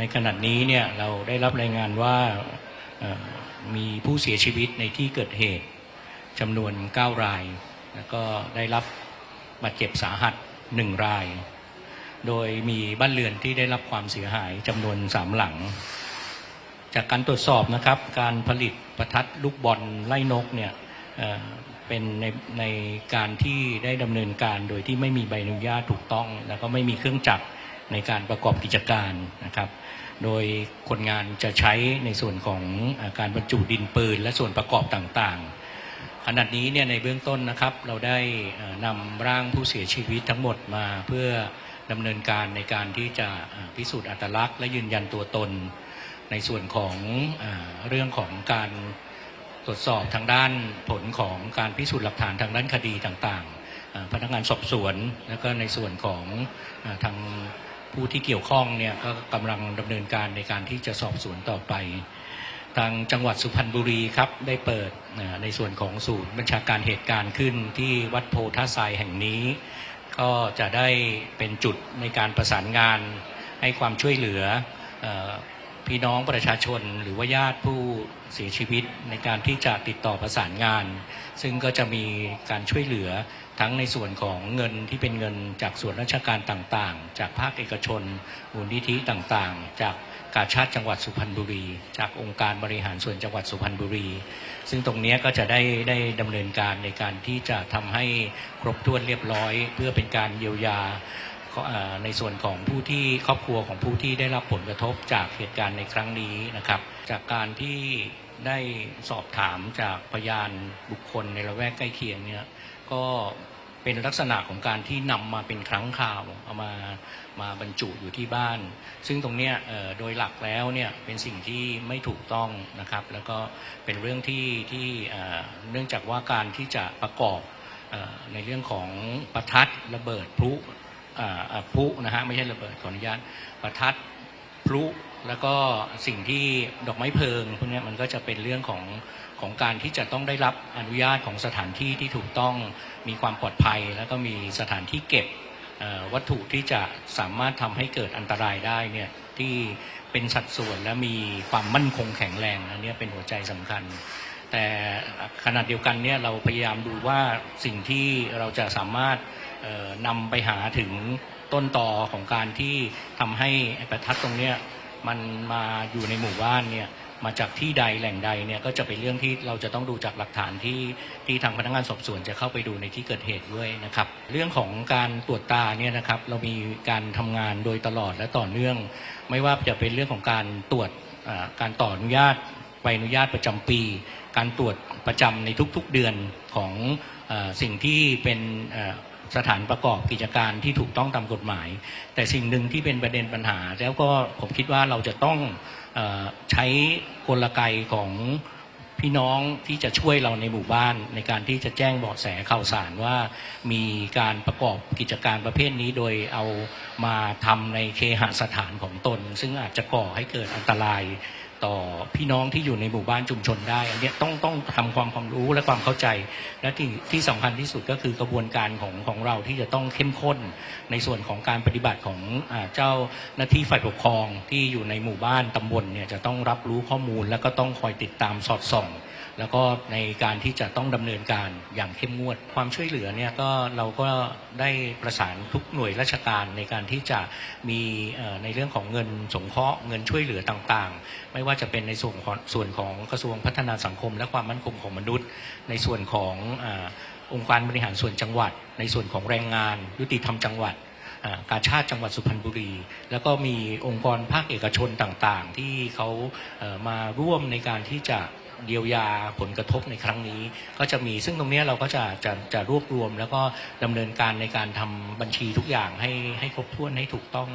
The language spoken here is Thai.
ในขณะนี้เนี่ยเราได้รับรายงานว่ามีผู้เสียชีวิตในที่เกิดเหตุจำนวน 9 ราย แล้วก็ได้รับบาดเจ็บสาหัส 1 ราย โดยมีบ้านเรือนที่ได้รับความเสียหายจำนวน 3 หลัง จากการตรวจสอบนะครับ การผลิตประทัดลูกบอลไล่นกเนี่ยเอ่อเป็นในในการที่ได้ดำเนินการโดยที่ไม่มีใบอนุญาตถูกต้อง แล้วก็ไม่มีเครื่องจักร ในการประกอบกิจการนะครับ โดยคนงานจะใช้ในส่วนของการบรรจุดินปืน และส่วนประกอบต่างๆ ขณะนี้เนี่ยในเบื้องต้นนะครับ เราได้นำร่างผู้เสียชีวิตทั้งหมดมาเพื่อดำเนินการในการที่จะพิสูจน์อัตลักษณ์ และยืนยันตัวตน ในส่วนของเอเรื่องของการตรวจสอบทางด้านผลของการพิสูจน์หลักฐานทางด้านคดีต่างๆ พนักงานสอบสวน แล้วก็ในส่วนของอทาง ผู้ที่เกี่ยวข้องเนี่ยก็กำลังดำเนินการในการที่จะสอบสวนต่อไป ทางจังหวัดสุพรรณบุรีครับได้เปิดในส่วนของศูนย์บัญชาการเหตุการณ์ขึ้นที่วัดโพท่าทรายแห่งนี้ ก็จะได้เป็นจุดในการประสานงาน ให้ความช่วยเหลืออพี่น้องประชาชนหรือว่าญาติผู้เสียชีวิตในการที่จะติดต่อประสานงาน ซึ่งก็จะมีการช่วยเหลือ ทั้งในส่วนของเงินที่เป็นเงินจากส่วนราชการต่างๆ จากภาคเอกชนมูลนิธิต่างๆ จากกาชาติจังหวัดสุพรรณบุรี จากองค์การบริหารส่วนจังหวัดสุพรรณบุรี ซึ่งตรงนี้ก็จะได้ได้ดำเนินการในการที่จะทำให้ครบถ้วนเรียบร้อย เพื่อเป็นการเยียวยาในส่วนของผู้ที่ครอบครัวของผู้ที่ได้รับผลกระทบจากเหตุการณ์ในครั้งนี้นะครับ จากการที่ได้สอบถามจากพยานบุคคลในละแวกใกล้เคียงเนี่ย ก็เป็นลักษณะของการที่นำมาเป็นครั้งคราวเอามามาบรรจุอยู่ที่บ้าน ซึ่งตรงเนี้ยเอ่อโดยหลักแล้วเนี่ยเป็นสิ่งที่ไม่ถูกต้องนะครับ แล้วก็เป็นเรื่องที่ที่เอ่อเนื่องจากว่าการที่จะประกอบเอ่อในเรื่องของประทัดระเบิดพลุอ่าอ่าพลุนะฮะไม่ใช่ระเบิดขออนุญาตประทัดพลุ แล้วก็สิ่งที่ดอกไม้เพลิงพวกนี้มันก็จะเป็นเรื่องของของการที่จะต้องได้รับอนุญาตของสถานที่ที่ถูกต้องมีความปลอดภัย แล้วก็มีสถานที่เก็บวัตถุที่จะสามารถทำให้เกิดอันตรายได้เนี่ยที่เป็นสัดส่วนและมีความมั่นคงแข็งแรงอันนี้เป็นหัวใจสำคัญ แต่ขณะเดียวกันเนี่ยเราพยายามดูว่าสิ่งที่เราจะสามารถนำไปหาถึงต้นตอของการที่ทำให้ไอ้ประทัดตรงเนี้ย มันมาอยู่ในหมู่บ้านเนี่ยมาจากที่ใดแหล่งใดเนี่ยก็จะเป็นเรื่องที่เราจะต้องดูจากหลักฐานที่ที่ทางพนักงานสอบสวนจะเข้าไปดูในที่เกิดเหตุด้วยนะครับ เรื่องของการตรวจตาเนี่ยนะครับเรามีการทำงานโดยตลอดและต่อเนื่อง ไม่ว่าจะเป็นเรื่องของการตรวจการต่ออนุญาตใบอนุญาตประจำปี การตรวจประจำในทุกๆเดือนของอสิ่งที่เป็น สถานประกอบกิจการที่ถูกต้องตามกฎหมาย แต่สิ่งหนึ่งที่เป็นประเด็นปัญหา แล้วก็ผมคิดว่าเราจะต้องออใช้กลไกของพี่น้องที่จะช่วยเราในหมู่บ้าน ในการที่จะแจ้งเบาะแสข่าวสารว่า มีการประกอบกิจการประเภทนี้โดยเอามาทำในเคหสถานของตน ซึ่งอาจจะก่อให้เกิดอันตราย ต่อพี่น้องที่อยู่ในหมู่บ้านชุมชนได้ อันเนี้ยต้องต้องทำความความรู้และความเข้าใจ และที่ที่สำคัญที่สุดก็คือกระบวนการของของเราที่จะต้องเข้มข้น ในส่วนของการปฏิบัติของอาเจ้าหน้าที่ฝ่ายปกครองที่อยู่ในหมู่บ้านตำบลเนี่ยจะต้องรับรู้ข้อมูล แล้วก็ต้องคอยติดตามสอดส่อง แล้วก็ในการที่จะต้องดำเนินการอย่างเข้มงวด ความช่วยเหลือเนี่ยก็เราก็ได้ประสานทุกหน่วยราชการในการที่จะมีในเรื่องของเงินสงเคราะห์เงินช่วยเหลือต่างๆ ไม่ว่าจะเป็นในส่วนของส่วนของกระทรวงพัฒนาสังคม และความมั่นคงของมนุษย์ ในส่วนขององค์การบริหารส่วนจังหวัด ในส่วนของแรงงาน ยุติธรรมจังหวัดอ่ากาชาติจังหวัดสุพรรณบุรี แล้วก็มีองค์กรภาคเอกชนต่างๆ ที่เขามาร่วมในการที่จะ เยียวยาผลกระทบในครั้งนี้ ก็จะมีซึ่งตรงนี้เราก็จะจะจะรวบรวม แล้วก็ดำเนินการในการทำบัญชีทุกอย่างให้ให้ครบถ้วนให้ถูกต้อง